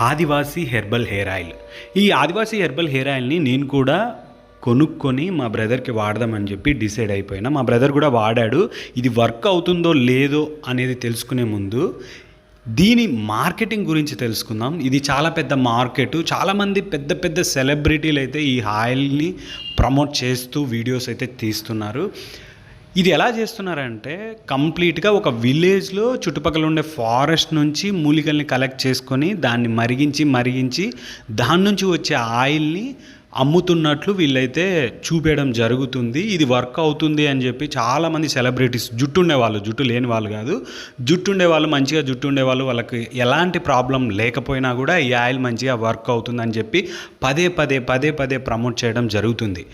ఆదివాసీ herbal hair oil. ఈ ఆదివాసీ herbal hair ఆయిల్ని నేను కూడా కొనుక్కొని మా బ్రదర్కి వాడదామని చెప్పి డిసైడ్ అయిపోయినా. మా బ్రదర్ కూడా వాడాడు. ఇది వర్క్ అవుతుందో లేదో అనేది తెలుసుకునే ముందు దీని మార్కెటింగ్ గురించి తెలుసుకుందాం. ఇది చాలా పెద్ద మార్కెట్. చాలామంది పెద్ద పెద్ద సెలబ్రిటీలు అయితే ఈ ఆయిల్ని ప్రమోట్ చేస్తూ వీడియోస్ అయితే తీస్తున్నారు. ఇది ఎలా చేస్తున్నారంటే కంప్లీట్గా ఒక విలేజ్లో చుట్టుపక్కల ఉండే ఫారెస్ట్ నుంచి మూలికల్ని కలెక్ట్ చేసుకొని దాన్ని మరిగించి మరిగించి దాని నుంచి వచ్చే ఆయిల్ని అమ్ముతున్నట్లు వీళ్ళైతే చూపేయడం జరుగుతుంది. ఇది వర్క్ అవుతుంది అని చెప్పి చాలామంది సెలబ్రిటీస్ జుట్టు ఉండేవాళ్ళు జుట్టు లేని వాళ్ళు కాదు జుట్టు ఉండేవాళ్ళు మంచిగా జుట్టు ఉండేవాళ్ళు వాళ్ళకి ఎలాంటి ప్రాబ్లం లేకపోయినా కూడా ఈ ఆయిల్ మంచిగా వర్క్ అవుతుంది అని చెప్పి పదే పదే పదే పదే ప్రమోట్ చేయడం జరుగుతుంది.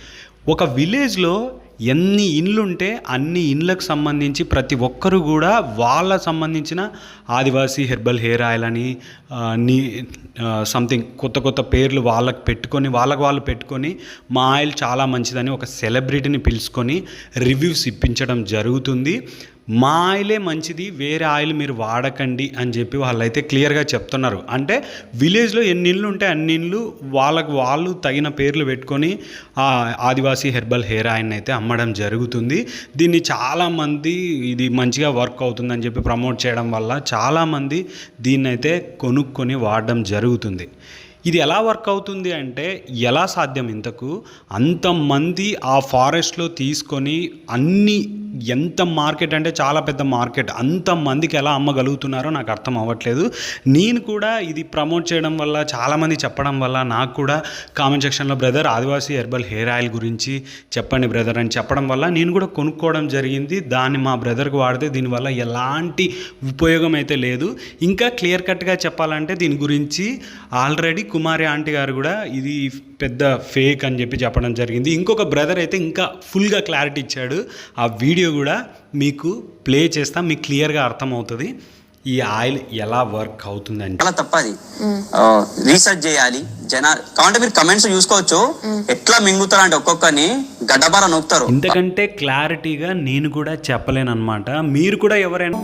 ఒక విలేజ్లో ఎన్ని ఇండ్లుంటే అన్ని ఇండ్లకు సంబంధించి ప్రతి ఒక్కరు కూడా వాళ్ళ సంబంధించిన ఆదివాసీ హెర్బల్ హెయిర్ ఆయిల్ అని నీ సంథింగ్ కొత్త కొత్త పేర్లు వాళ్ళకి పెట్టుకొని వాళ్ళకు వాళ్ళు పెట్టుకొని మా ఆయిల్ చాలా మంచిదని ఒక సెలబ్రిటీని పిలుచుకొని రివ్యూస్ ఇప్పించడం జరుగుతుంది. మా ఆయిలే మంచిది వేరే ఆయిల్ మీరు వాడకండి అని చెప్పి వాళ్ళైతే క్లియర్గా చెప్తున్నారు. అంటే విలేజ్లో ఎన్ని ఇళ్ళు ఉంటే అన్ని ఇళ్ళు వాళ్ళకు వాళ్ళు తగిన పేర్లు పెట్టుకొని ఆ ఆదివాసీ హెర్బల్ హెయిర్ ఆయిల్ని అయితే అమ్మడం జరుగుతుంది. దీన్ని చాలామంది ఇది మంచిగా వర్క్ అవుతుందని చెప్పి ప్రమోట్ చేయడం వల్ల చాలామంది దీన్ని అయితే కొనుక్కొని వాడడం జరుగుతుంది. ఇది ఎలా వర్క్ అవుతుంది అంటే ఎలా సాధ్యం ఇంతకు? అంతమంది ఆ ఫారెస్ట్లో తీసుకొని అన్ని ఎంత మార్కెట్ అంటే చాలా పెద్ద మార్కెట్. అంతమందికి ఎలా అమ్మగలుగుతున్నారో నాకు అర్థం అవ్వట్లేదు. నేను కూడా ఇది ప్రమోట్ చేయడం వల్ల చాలామంది చెప్పడం వల్ల నాకు కూడా కామెంట్ సెక్షన్లో brother Adivasi herbal hair oil గురించి చెప్పండి బ్రదర్ అని చెప్పడం వల్ల నేను కూడా కొనుక్కోవడం జరిగింది. దాన్ని మా బ్రదర్కి వాడితే దీనివల్ల ఎలాంటి ఉపయోగం అయితే లేదు. ఇంకా క్లియర్ కట్గా చెప్పాలంటే దీని గురించి ఆల్రెడీ కుమారి ఆంటీ గారు కూడా ఇది పెద్ద ఫేక్ అని చెప్పి చెప్పడం జరిగింది. ఇంకొక బ్రదర్ అయితే ఇంకా ఫుల్గా క్లారిటీ ఇచ్చాడు. ఆ వీడియో కూడా మీకు ప్లే చేస్తా మీకు క్లియర్గా అర్థమవుతుంది. ఈ ఆయిల్ ఎలా వర్క్ అవుతుందని చాలా తప్పది. రీసెర్చ్ చేయాలి. జన కావంటే మీరు కమెంట్స్ చూసుకోవచ్చు. ఎట్లా మింగుతారు అంటే ఒక్కొక్కరిని గడ్డబార నొక్కుతారు. ఇంతకంటే క్లారిటీగా నేను కూడా చెప్పలేను అనమాట మీరు కూడా ఎవరైనా